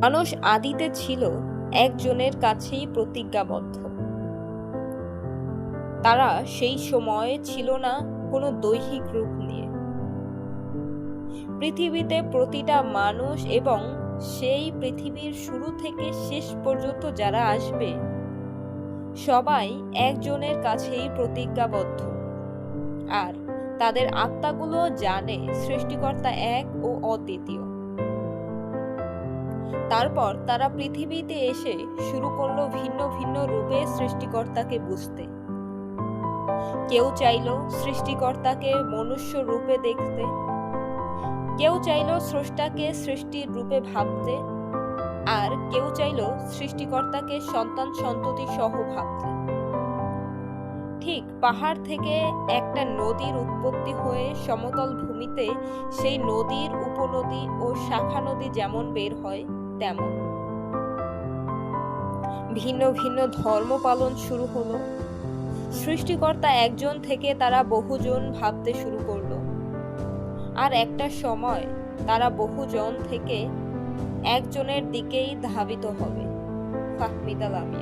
মানুষ আদিতে ছিল একজনের কাছেই প্রতিজ্ঞাবদ্ধ। তারা সেই সময়ে ছিল না কোনো দৈহিক রূপ নিয়ে। পৃথিবীতে প্রতিটা মানুষ এবং সেই পৃথিবীর শুরু থেকে শেষ পর্যন্ত যারা আসবে, সবাই একজনের কাছেই প্রতিজ্ঞাবদ্ধ। আর তাদের আত্মাগুলো জানে সৃষ্টিকর্তা এক ও অদ্বিতীয়। তারপর তারা পৃথিবীতে এসে শুরু করল ভিন্ন ভিন্ন রূপে সৃষ্টিকর্তাকে বুঝতে। কেউ চাইলো সৃষ্টিকর্তাকে মনুষ্য রূপে দেখতে। কেউ চাইলো স্রষ্টাকে সৃষ্টির রূপে ভাবতে। আর কেউ চাইলো সৃষ্টিকর্তাকে সন্তান সন্ততি সহ ভাবতে। ঠিক পাহাড় থেকে একটা নদীর উৎপত্তি হয়ে সমতল ভূমিতে সেই নদীর উপনদী ও শাখা নদী যেমন বের হয় তেমন। ভিন্ন ভিন্ন ধর্ম পালন শুরু হলো। সৃষ্টিকর্তা একজন থেকে তারা বহুজন ভাবতে শুরু করল। আর একটা সময় তারা বহুজন থেকে একজনের দিকেই ধাবিত হবে। ফাহমিদা লামিয়া।